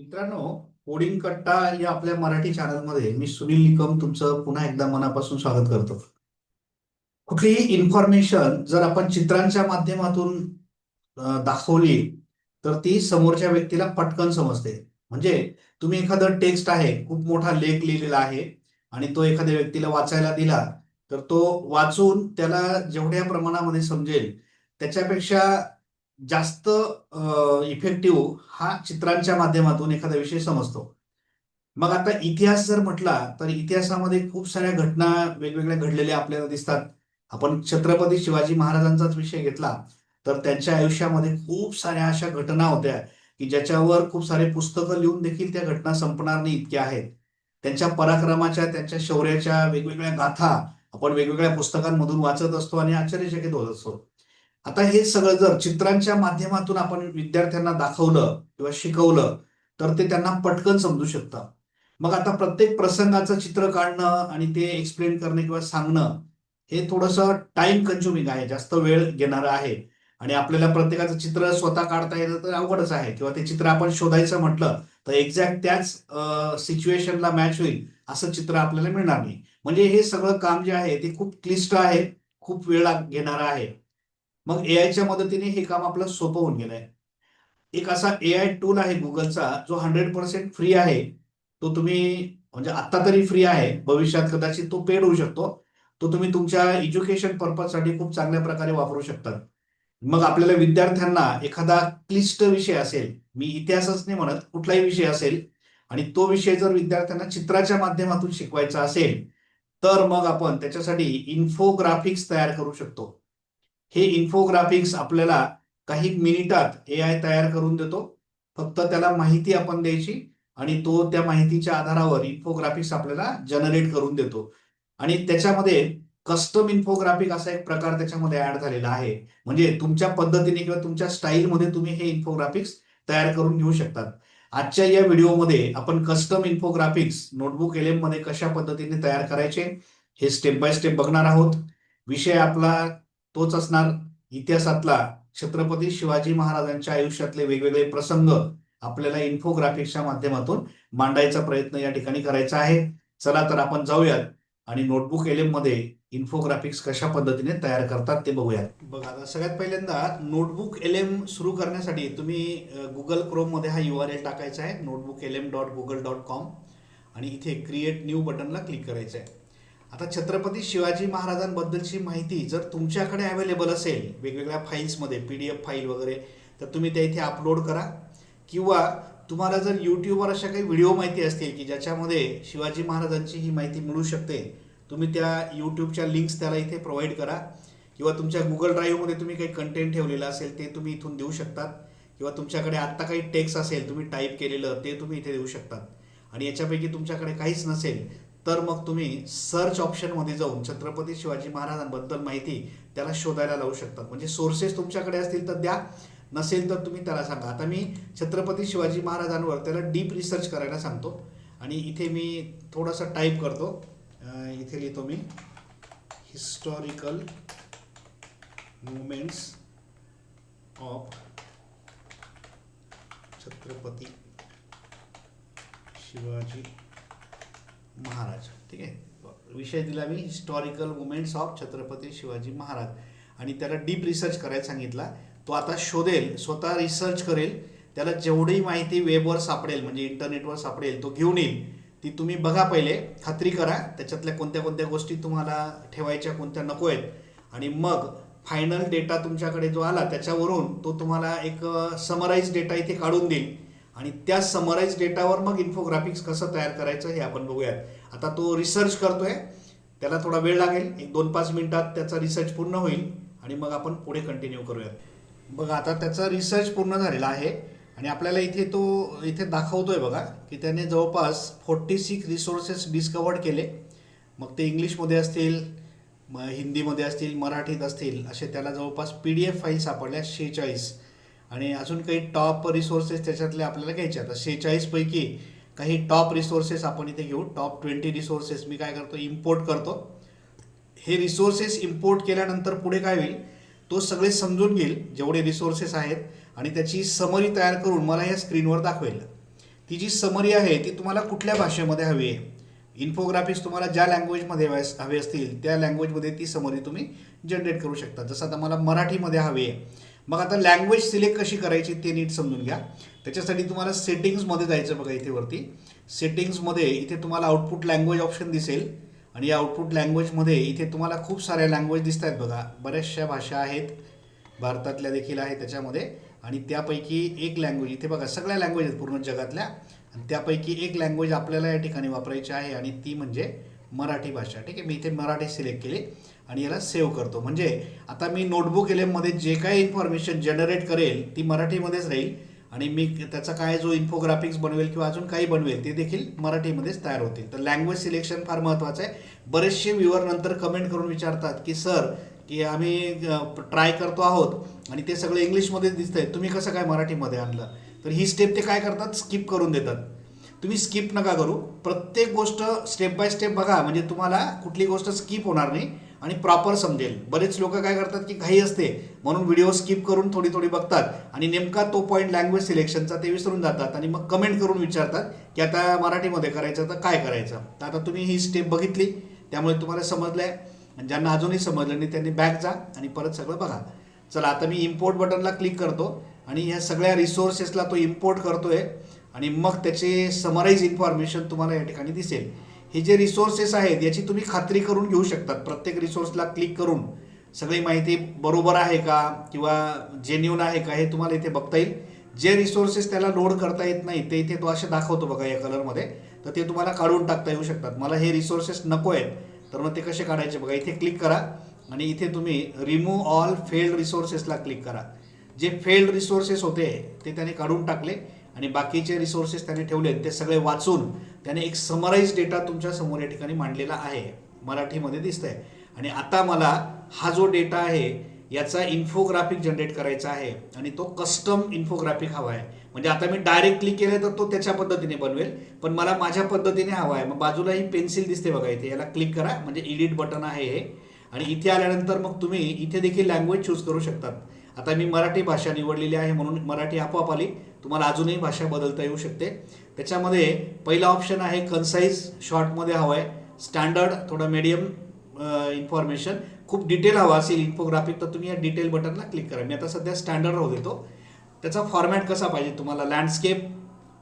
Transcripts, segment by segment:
मित्रांनो कोडिंग कट्टा या आपल्या मराठी चॅनलमध्ये मी सुनील निकम तुमचं पुन्हा एकदा मनापासून स्वागत करतो. कुठलीही इन्फॉर्मेशन जर आपण चित्रांच्या माध्यमातून दाखवली तर ती समोरच्या व्यक्तीला पटकन समजते. म्हणजे तुम्ही एखादं टेक्स्ट आहे खूप मोठा लेख लिहिलेला आहे आणि तो एखाद्या व्यक्तीला वाचायला दिला तर तो वाचून त्याला जेवढ्या प्रमाणामध्ये समजेल त्याच्यापेक्षा जास्त इफेक्टिव्ह हा चित्रांच्या माध्यमातून एखादा विषय समजतो. मग आता इतिहास जर म्हटला तर इतिहासामध्ये खूप साऱ्या घटना वेगवेगळ्या घडलेल्या आपल्याला दिसतात. आपण छत्रपती शिवाजी महाराजांचाच विषय घेतला तर त्यांच्या आयुष्यामध्ये खूप साऱ्या अशा घटना होत्या की ज्याच्यावर खूप सारे पुस्तकं लिहून देखील त्या घटना संपणार नाही इतक्या आहेत. त्यांच्या पराक्रमाच्या त्यांच्या शौर्याच्या वेगवेगळ्या गाथा आपण वेगवेगळ्या पुस्तकांमधून वाचत असतो आणि आश्चर्यचकित होत असतो. आता हे सगळं जर चित्रांच्या माध्यमातून आपण विद्यार्थ्यांना दाखवलं किंवा शिकवलं तर ते त्यांना पटकन समजू शकतं मग आता प्रत्येक प्रसंगाचं चित्र काढणं आणि ते एक्सप्लेन करणे किंवा सांगणं हे थोडंसं टाइम कन्झ्युमिंग आहे जास्त वेळ घेणारं आहे. आणि आपल्याला प्रत्येकाचं चित्र स्वतः काढता येतं तर अवघडच आहे. किंवा ते चित्र आपण शोधायचं म्हटलं तर एक्झॅक्ट त्याच सिच्युएशनला मॅच होईल असं चित्र आपल्याला मिळणार नाही. म्हणजे हे सगळं काम जे आहे ते खूप क्लिष्ट आहे खूप वेळ घेणारं आहे. मग एआयच्या मदतीने हे काम आपलं सोपं होऊन गेलंय. एक असा एआय टूल आहे गुगलचा जो हंड्रेड पर्सेंट फ्री आहे. तो तुम्ही म्हणजे आत्ता तरी फ्री आहे. भविष्यात कदाचित तो पेड होऊ शकतो. तो तुम्ही तुमच्या एज्युकेशन पर्पजसाठी खूप चांगल्या प्रकारे वापरू शकतात मग आपल्याला विद्यार्थ्यांना एखादा क्लिष्ट विषय असेल मी इतिहासच नाही म्हणत कुठलाही विषय असेल आणि तो विषय जर विद्यार्थ्यांना चित्राच्या माध्यमातून शिकवायचा असेल तर मग आपण त्याच्यासाठी इन्फोग्राफिक्स तयार करू शकतो. हे इन्फोग्राफिक्स आपल्याला काही मिनिटात ए आय तयार करून देतो. फक्त त्याला माहिती आपण द्यायची आणि तो त्या माहितीच्या आधारावर इन्फोग्राफिक्स आपल्याला जनरेट करून देतो. आणि त्याच्यामध्ये कस्टम इन्फोग्राफिक असा एक प्रकार त्याच्यामध्ये ऍड झालेला आहे. म्हणजे तुमच्या पद्धतीने किंवा तुमच्या स्टाईलमध्ये तुम्ही हे इन्फोग्राफिक्स तयार करून घेऊ शकतात. आजच्या या व्हिडिओमध्ये आपण कस्टम इन्फोग्राफिक्स नोटबुक एलेममध्ये कशा पद्धतीने तयार करायचे हे स्टेप बाय स्टेप बघणार आहोत. विषय आपला तोच असणार इतिहासातला छत्रपती शिवाजी महाराजांच्या आयुष्यातले वेगवेगळे प्रसंग आपल्याला इन्फोग्राफिक्सच्या माध्यमातून मांडायचा प्रयत्न या ठिकाणी करायचा आहे. चला तर आपण जाऊयात आणि नोटबुक एलेममध्ये इन्फोग्राफिक्स कशा पद्धतीने तयार करतात ते बघूयात. बघा आता सगळ्यात पहिल्यांदा नोटबुक एलेम सुरू करण्यासाठी तुम्ही गुगल क्रोममध्ये हा यू आर एल टाकायचा आहे notebook LM dot Google dot com आणि इथे क्रिएट न्यू बटनला क्लिक करायचं आहे. आता छत्रपती शिवाजी महाराजांबद्दलची माहिती जर तुमच्याकडे अवेलेबल असेल वेगवेगळ्या फाईल्समध्ये पी डी एफ फाईल वगैरे तर तुम्ही त्या इथे अपलोड करा. किंवा तुम्हाला जर यूट्यूबवर अशा काही व्हिडिओ माहिती असतील की ज्याच्यामध्ये शिवाजी महाराजांची ही माहिती मिळू शकते तुम्ही त्या यूट्यूबच्या लिंक्स त्याला इथे प्रोव्हाइड करा. किंवा तुमच्या गुगल ड्राईव्हमध्ये तुम्ही काही कंटेंट ठेवलेलं असेल ते तुम्ही इथून देऊ शकतात. किंवा तुमच्याकडे आत्ता काही टेक्स्ट असेल तुम्ही टाईप केलेलं ते तुम्ही इथे देऊ शकतात. आणि याच्यापैकी तुमच्याकडे काहीच नसेल तर मग तुम्ही सर्च ऑप्शनमध्ये जाऊन छत्रपती शिवाजी महाराजांबद्दल माहिती त्याला शोधायला लावू शकतात म्हणजे सोर्सेस तुमच्याकडे असतील तर द्या नसेल तर तुम्ही त्याला सांगा. आता मी छत्रपती शिवाजी महाराजांवर त्याला डीप रिसर्च करायला सांगतो. आणि इथे मी थोडंसं टाईप करतो. इथे लिहितो मी historical moments of Chhatrapati Shivaji Maharaj ठीक आहे? विषय दिला मी historical moments of Chhatrapati Shivaji Maharaj. आणि त्याला डीप रिसर्च करायला सांगितला. तो आता शोधेल स्वतः रिसर्च करेल. त्याला जेवढी माहिती वेबवर सापडेल म्हणजे इंटरनेटवर सापडेल तो घेऊन येईल. ती तुम्ही बघा पहिले खात्री करा. त्याच्यातल्या कोणत्या कोणत्या गोष्टी तुम्हाला ठेवायच्या कोणत्या नको आहेत. आणि मग फायनल डेटा तुमच्याकडे जो आला त्याच्यावरून तो तुम्हाला एक समराईज डेटा इथे काढून देईल. आणि त्या समराईज डेटावर मग इन्फोग्राफिक्स कसं तयार करायचं हे आपण बघूयात. आता तो रिसर्च करतोय त्याला थोडा वेळ लागेल एक दोन पाच मिनिटात त्याचा रिसर्च पूर्ण होईल आणि मग आपण पुढे कंटिन्यू करूयात. बघा आता त्याचा रिसर्च पूर्ण झालेला आहे आणि आपल्याला इथे तो इथे दाखवतोय बघा की त्याने जवळपास फोर्टी सिक्स रिसोर्सेस डिस्कवर्ड केले. मग ते इंग्लिशमध्ये असतील मग हिंदीमध्ये असतील मराठीत असतील असे त्याला जवळपास पी डी एफ फाईल सापडल्या शेहेचाळीस. आणि अजून काही टॉप रिसोर्सेस त्याच्यातले आपल्याला घ्यायचे आता शेहेचाळीसपैकी काही टॉप रिसोर्सेस आपण इथे घेऊ. टॉप ट्वेंटी रिसोर्सेस मी काय करतो? इम्पोर्ट करतो. हे रिसोर्सेस इम्पोर्ट केल्यानंतर पुढे काय होईल? तो सगळे समजून घेईल जेवढे रिसोर्सेस आहेत आणि त्याची समरी तयार करून मला या स्क्रीनवर दाखवेल. ती जी समरी आहे ती तुम्हाला कुठल्या भाषेमध्ये हवी आहे? इन्फोग्राफिक्स तुम्हाला ज्या लँग्वेजमध्ये हवे हवे असतील त्या लँग्वेजमध्ये ती समरी तुम्ही जनरेट करू शकता. जसं आता मला मराठीमध्ये हवी आहे. मग आता लँग्वेज सिलेक्ट कशी करायची ते नीट समजून घ्या. त्याच्यासाठी तुम्हाला सेटिंग्समध्ये जायचं बघा इथे वरती सेटिंग्समध्ये इथे तुम्हाला आउटपुट लँग्वेज ऑप्शन दिसेल. आणि या आउटपुट लँग्वेजमध्ये इथे तुम्हाला खूप साऱ्या लँग्वेज दिसत आहेत बघा. बऱ्याचशा भाषा आहेत. भारतातल्या देखील आहे त्याच्यामध्ये. आणि त्यापैकी एक लँग्वेज इथे बघा सगळ्या लँग्वेज आहेत पूर्ण जगातल्या. आणि त्यापैकी एक लँग्वेज आपल्याला या ठिकाणी वापरायची आहे आणि ती म्हणजे मराठी भाषा. ठीक आहे मी इथे मराठी सिलेक्ट केली. आणि याला सेव्ह करतो. म्हणजे आता मी नोटबुक एलेममध्ये जे काही इन्फॉर्मेशन जनरेट करेल ती मराठीमध्येच राहील आणि मी त्याचा काय जो इन्फोग्राफिक्स बनवेल किंवा अजून काही बनवेल ते देखील मराठीमध्येच तयार होतील. तर लँग्वेज सिलेक्शन फार महत्त्वाचं आहे. बरेचसे व्ह्युअर नंतर कमेंट करून विचारतात की सर की आम्ही ट्राय करतो आहोत आणि ते सगळं इंग्लिशमध्येच दिसतंय. तुम्ही कसं काय मराठीमध्ये आणलं? तर ही स्टेप ते काय करतात? स्किप करून देतात. तुम्ही स्किप नका करू. प्रत्येक गोष्ट स्टेप बाय स्टेप बघा. म्हणजे तुम्हाला कुठली गोष्ट स्किप होणार नाही. आणि प्रॉपर समजेल. बरेच लोक काय करतात की घाई असते. म्हणून व्हिडिओ स्किप करून थोडी थोडी बघतात. आणि नेमका तो पॉईंट लँग्वेज सिलेक्शनचा ते विसरून जातात. आणि मग कमेंट करून विचारतात की आता मराठीमध्ये करायचं तर काय करायचं? तर आता तुम्ही ही स्टेप बघितली. त्यामुळे तुम्हाला समजलं आहे आणि ज्यांना अजूनही समजलं नाही त्यांनी बॅक जा आणि परत सगळं बघा. चला आता मी इम्पोर्ट बटनला क्लिक करतो. आणि ह्या सगळ्या रिसोर्सेसला तो इम्पोर्ट करतोय. आणि मग त्याचे समराईज इन्फॉर्मेशन तुम्हाला या ठिकाणी दिसेल. हे जे रिसोर्सेस आहेत याची तुम्ही खात्री करून घेऊ शकतात प्रत्येक रिसोर्सला क्लिक करून सगळी माहिती बरोबर आहे का किंवा जेन्युन आहे का हे तुम्हाला इथे बघता येईल. जे रिसोर्सेस त्याला लोड करता येत नाही ते इथे तो असे दाखवतो बघा या कलरमध्ये तर ते तुम्हाला काढून टाकता येऊ शकतात. मला हे रिसोर्सेस नको आहेत तर मग ते कसे काढायचे बघा. इथे क्लिक करा आणि इथे तुम्ही रिमूव्ह ऑल फेल्ड रिसोर्सेसला क्लिक करा. जे फेल्ड रिसोर्सेस होते ते त्याने काढून टाकले. आणि बाकीचे रिसोर्सेस त्याने ठेवले ते सगळे वाचून त्याने एक समराईज डेटा तुमच्यासमोर या ठिकाणी मांडलेला आहे मराठीमध्ये दिसत आहे आणि आता मला हा जो डेटा आहे याचा इन्फोग्राफिक जनरेट करायचा आहे आणि तो कस्टम इन्फोग्राफिक हवा आहे. म्हणजे आता मी डायरेक्ट क्लिक केलं तर तो त्याच्या पद्धतीने बनवेल पण मला माझ्या पद्धतीने हवा आहे. मग बाजूला ही पेन्सिल दिसते बघा इथे याला क्लिक करा. म्हणजे एडिट बटन आहे हे. आणि इथे आल्यानंतर मग तुम्ही इथे देखील लँग्वेज चूज करू शकतात. आता मी मराठी भाषा निवडलेली आहे म्हणून मराठी आपोआप आली. तुम्हाला अजूनही भाषा बदलता येऊ शकते. त्याच्यामध्ये पहिला ऑप्शन आहे कन्साईज शॉर्टमध्ये हवं आहे स्टँडर्ड थोडं मीडियम इन्फॉर्मेशन खूप डिटेल हवा असेल इन्फोग्राफिक तर तुम्ही या डिटेल बटनला क्लिक करा. मी आता सध्या स्टँडर्ड राहू देतो. त्याचा फॉर्मॅट कसा पाहिजे तुम्हाला? लँडस्केप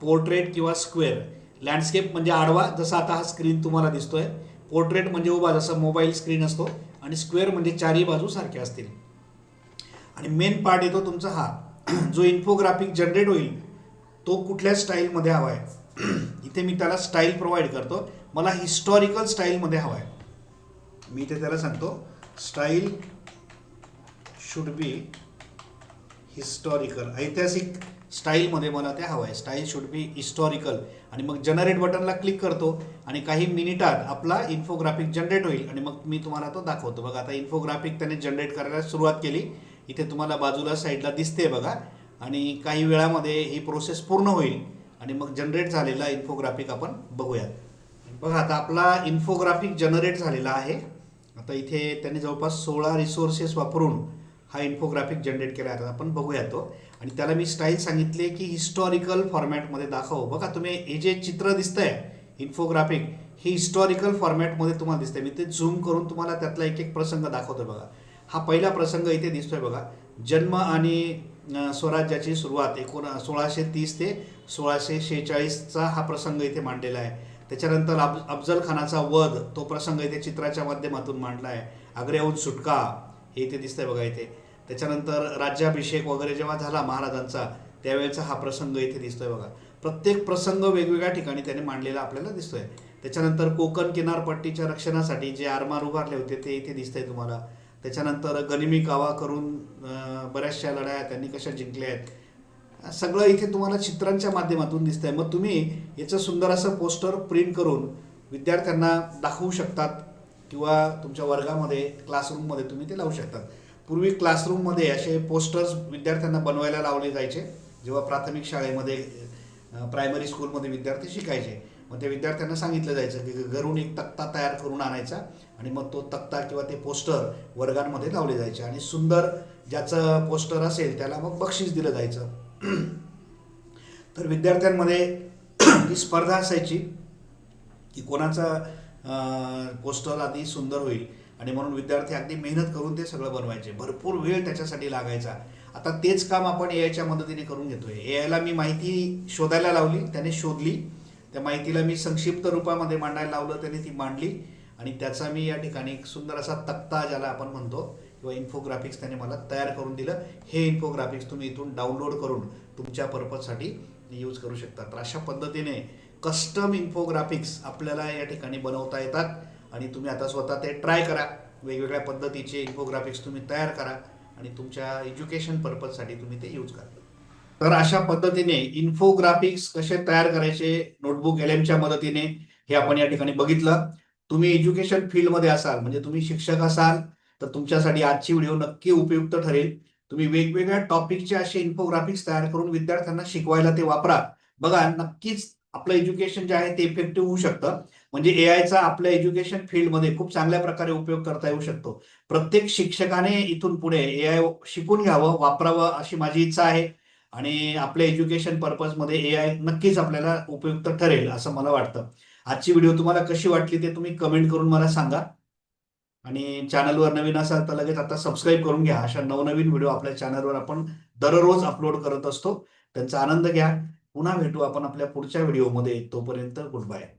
पोर्ट्रेट किंवा स्क्वेअर लँडस्केप म्हणजे आडवा जसा आता हा स्क्रीन तुम्हाला दिसतोय. पोर्ट्रेट म्हणजे उभा जसा मोबाईल स्क्रीन असतो. आणि स्क्वेअर म्हणजे चारही बाजू सारख्या असतील. आणि मेन पार्ट येतो तुमचा हा. जो इन्फोग्राफिक जनरेट होईल तो कुठल्या स्टाईलमध्ये हवा आहे? इथे मी त्याला स्टाईल प्रोव्हाइड करतो. मला हिस्टॉरिकल स्टाईलमध्ये हवा आहे. मी इथे त्याला सांगतो स्टाईल शुड बी हिस्टॉरिकल ऐतिहासिक स्टाईलमध्ये मला ते हवं आहे. स्टाईल शुड बी हिस्टॉरिकल आणि मग जनरेट बटनला क्लिक करतो आणि काही मिनिटात आपला इन्फोग्राफिक जनरेट होईल. आणि मग मी तुम्हाला तो दाखवतो. बघा आता इन्फोग्राफिक त्याने जनरेट करायला सुरुवात केली. इथे तुम्हाला बाजूला साईडला दिसते बघा. आणि काही वेळामध्ये ही प्रोसेस पूर्ण होईल. आणि मग जनरेट झालेला इन्फोग्राफिक आपण बघूयात. बघा आता आपला इन्फोग्राफिक जनरेट झालेला आहे. आता इथे त्यांनी जवळपास सोळा रिसोर्सेस वापरून हा इन्फोग्राफिक जनरेट केला आहे. आता आपण बघूया तो. आणि त्याला मी स्टाईल सांगितले की हिस्टॉरिकल फॉर्मॅटमध्ये दाखव. बघा तुम्ही हे जे चित्र दिसतंय इन्फोग्राफिक हे हिस्टॉरिकल फॉर्मॅटमध्ये तुम्हाला दिसतंय. मी ते झूम करून तुम्हाला त्यातला एक एक प्रसंग दाखवतो बघा. हा पहिला प्रसंग इथे दिसतोय बघा. जन्म आणि स्वराज्याची सुरुवात एकोण सोळाशे तीस ते सोळाशे शेहेचाळीसचा हा प्रसंग इथे मांडलेला आहे. त्याच्यानंतर अफ अफजल खानाचा वध तो प्रसंग इथे चित्राच्या माध्यमातून मांडला आहे. आग्र्याहून सुटका हे इथे दिसतंय बघा इथे. त्याच्यानंतर राज्याभिषेक वगैरे जेव्हा झाला महाराजांचा त्यावेळेचा हा प्रसंग इथे दिसतोय बघा. प्रत्येक प्रसंग वेगवेगळ्या ठिकाणी त्याने मांडलेला आपल्याला दिसतोय. त्याच्यानंतर कोकण किनारपट्टीच्या रक्षणासाठी जे आरमार उभारले होते ते इथे दिसतंय तुम्हाला. त्याच्यानंतर गनिमी कावा करून बऱ्याचशा लढाया त्यांनी कशा जिंकल्या आहेत. सगळं इथे तुम्हाला चित्रांच्या माध्यमातून दिसतंय. मग तुम्ही याचं सुंदर असं पोस्टर प्रिंट करून विद्यार्थ्यांना दाखवू शकतात किंवा तुमच्या वर्गामध्ये क्लासरूममध्ये तुम्ही ते लावू शकतात. पूर्वी क्लासरूममध्ये असे पोस्टर्स विद्यार्थ्यांना बनवायला लावले जायचे जेव्हा प्राथमिक शाळेमध्ये प्रायमरी स्कूलमध्ये विद्यार्थी शिकायचे. मग त्या विद्यार्थ्यांना सांगितलं जायचं की घरून एक तक्ता तयार करून आणायचा. आणि मग तो तक्ता किंवा ते पोस्टर वर्गांमध्ये लावले जायचे. आणि सुंदर ज्याचं पोस्टर असेल त्याला मग बक्षीस दिलं जायचं. तर विद्यार्थ्यांमध्ये ती स्पर्धा असायची की कोणाचा पोस्टर आधी सुंदर होईल. आणि म्हणून विद्यार्थी अगदी मेहनत करून ते सगळं बनवायचे. भरपूर वेळ त्याच्यासाठी लागायचा. आता तेच काम आपण ए आयच्या मदतीने करून घेतोय. ए आयला मी माहिती शोधायला लावली त्याने शोधली. त्या माहितीला मी संक्षिप्त रूपामध्ये मांडायला लावलं त्याने ती मांडली. आणि त्याचा मी या ठिकाणी एक सुंदर असा तक्ता ज्याला आपण म्हणतो किंवा इन्फोग्राफिक्स त्याने मला तयार करून दिलं हे इन्फोग्राफिक्स तुम्ही इथून डाउनलोड करून तुमच्या पर्पजसाठी यूज करू शकता तर अशा पद्धतीने कस्टम इन्फोग्राफिक्स आपल्याला या ठिकाणी बनवता येतात आणि तुम्ही आता स्वतः ते ट्राय करा. वेगवेगळ्या पद्धतीचे इन्फोग्राफिक्स तुम्ही तयार करा आणि तुमच्या एज्युकेशन पर्पजसाठी तुम्ही ते यूज करा. तर अशा पद्धतीने इन्फोग्राफिक्स कसे तयार करायचे नोटबुक एल एमच्या मदतीने हे आपण या ठिकाणी बघितलं. तुम्ही एज्युकेशन फील्डमध्ये असाल म्हणजे तुम्ही शिक्षक असाल तर तुमच्यासाठी आजची व्हिडिओ नक्की उपयुक्त ठरेल. तुम्ही वेगवेगळ्या टॉपिकचे असे इन्फोग्राफिक्स तयार करून विद्यार्थ्यांना शिकवायला ते वापरा. बघा नक्कीच आपलं एज्युकेशन जे आहे ते इफेक्टिव्ह होऊ शकतं. म्हणजे ए आयचा आपल्या एज्युकेशन फील्डमध्ये खूप चांगल्या प्रकारे उपयोग करता येऊ शकतो. प्रत्येक शिक्षकाने इथून पुढे ए आय शिकून घ्यावं वापरावं अशी माझी इच्छा आहे. आणि आपल्या एज्युकेशन पर्पजमध्ये ए आय नक्कीच आपल्याला उपयुक्त ठरेल असं मला वाटतं. आजची व्हिडिओ तुम्हाला कशी वाटली ते तुम्ही कमेंट करून मला सांगा. आणि चॅनलवर नवीन असाल तर लगेच आता सबस्क्राईब करून घ्या. अशा नवनवीन व्हिडिओ आपल्या चॅनलवर आपण दररोज अपलोड करत असतो. त्यांचा आनंद घ्या. पुन्हा भेटू आपण आपल्या पुढच्या व्हिडिओमध्ये तोपर्यंत गुड बाय